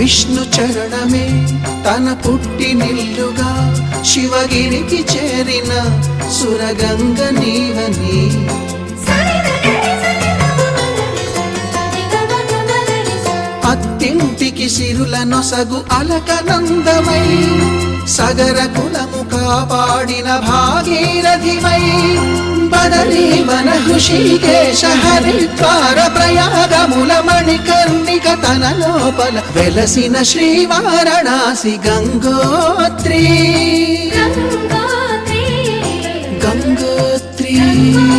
విష్ణు చరణమే తన పుట్టినిల్లుగా శివగిరికి చేరిన సురగంగ నీవని. అత్తింటికి సిరుల నొసగు అలకనందమై సగర కులము కాపాడిన భాగీరథివై బదరీ వన హృషికేశ హరిద్వార ప్రయాగముల మణికర్ణిక తన లోపల వెలసిన శ్రీవారణాసి గంగోత్రి. గంగోత్రి.